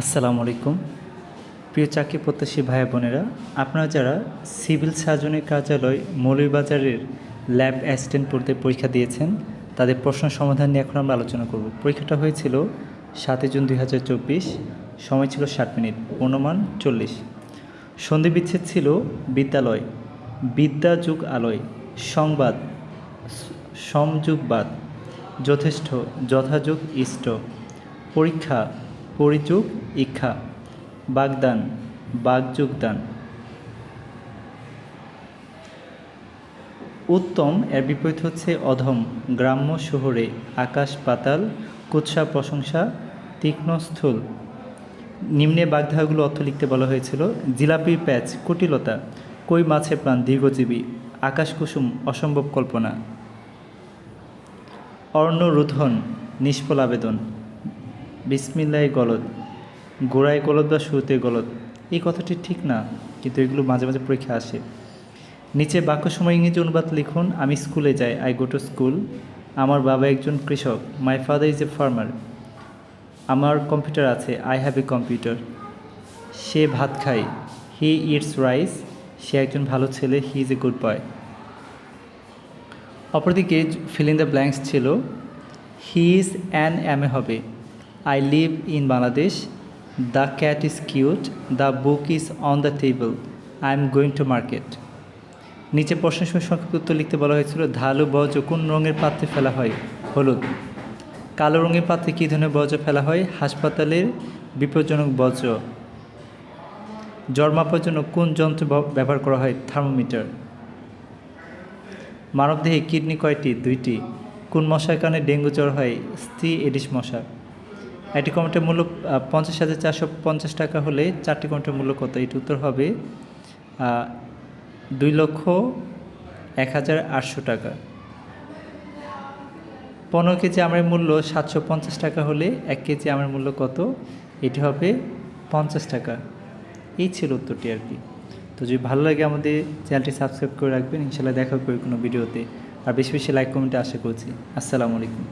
আসসালামু আলাইকুম। প্রিয় চাকরি প্রত্যাশী ভাই বোনেরা, আপনারা যারা সিভিল সার্জনের কার্যালয় মৌলভীবাজারের ল্যাব অ্যাসিস্ট্যান্ট পড়তে পরীক্ষা দিয়েছেন, তাদের প্রশ্ন সমাধান নিয়ে এখন আমরা আলোচনা করব। পরীক্ষাটা হয়েছিল সাতই জুন দুই হাজার চব্বিশ, সময় ছিল ষাট মিনিট, অনুমান চল্লিশ। সন্ধি বিচ্ছেদ ছিল বিদ্যালয়, বিদ্যা যুগ আলয়, সংবাদ, সমযুগবাদ, যথেষ্ট, যথাযুগ ইষ্ট, পরীক্ষা পরিযুগ ইক্ষা বাগদান, বাগযুগদান। উত্তম এর বিপরীত হচ্ছে অধম, গ্রাম্য শহরে আকাশ পাতাল, কুৎসা প্রশংসা, তীক্ষ্ণ স্থূল। নিম্নে বাগধারাগুলো অর্থ লিখতে বলা হয়েছিল, জিলাপি, প্যাচ, কুটিলতা, কই মাছের প্রাণ দীর্ঘজীবী, আকাশ কুসুম, অসম্ভব কল্পনা। অর্ণ রুধন নিষ্ফল আবেদন। বিসমিল্লায় গলদ গোড়ায় গলদ বা শুরুতে গলদ এই কথাটি ঠিক না, কিন্তু এগুলো মাঝে মাঝে পরীক্ষা আসে। নিচে বাক্য সময় ইংরেজি অনুবাদ লিখুন, আমি স্কুলে যাই আই গো টু স্কুল আমার বাবা একজন কৃষক my father is a farmer আমার কম্পিউটার আছে আই হ্যাভ এ কম্পিউটার সে ভাত খায় হি ইটস রাইস সে একজন ভালো ছেলে he is a good boy অপরদিকে ফিল ইন দ্য ব্ল্যাঙ্কস ছিল he is an M A হবে। Live in Bangladesh the cat is cute the book is on the table I am going to market নিচে প্রশ্নের সময় সংক্ষিপ্ত উত্তর লিখতে বলা হয়েছিল, ধালু বর্জ্য কোন রঙের পাত্রে ফেলা হয়? হলুদ। কালো রঙের পাত্রে কী ধরনের বর্জ্য ফেলা হয়? হাসপাতালের বিপজ্জনক বর্জ্য। জ্বর মাপার জন্য কোন যন্ত্র ব্যব- ব্যবহার করা হয়? থার্মোমিটার। মানবদেহে কিডনি কয়টি? দুইটি। কোন মশার কারণে ডেঙ্গু জ্বর হয়? স্ত্রী এডিস মশা একটি কমেন্টের মূল্য পঞ্চাশ হাজার চারশো পঞ্চাশ টাকা হলে চারটি কমেন্টের মূল্য কত? এটি উত্তর হবে দুই লক্ষ এক হাজার আটশো টাকা। পনেরো কেজি আমের মূল্য সাতশো পঞ্চাশ টাকা হলে এক কেজি আমের মূল্য কত? এটি হবে পঞ্চাশ টাকা। এই ছিল উত্তরটি আর কি। তো যদি ভালো লাগে আমাদের চ্যানেলটি সাবস্ক্রাইব করে রাখবেন। ইনশাল্লাহ দেখা করি কোনো ভিডিওতে। আর বেশি বেশি লাইক কমেন্টে আশা করছি। আসসালামু আলাইকুম।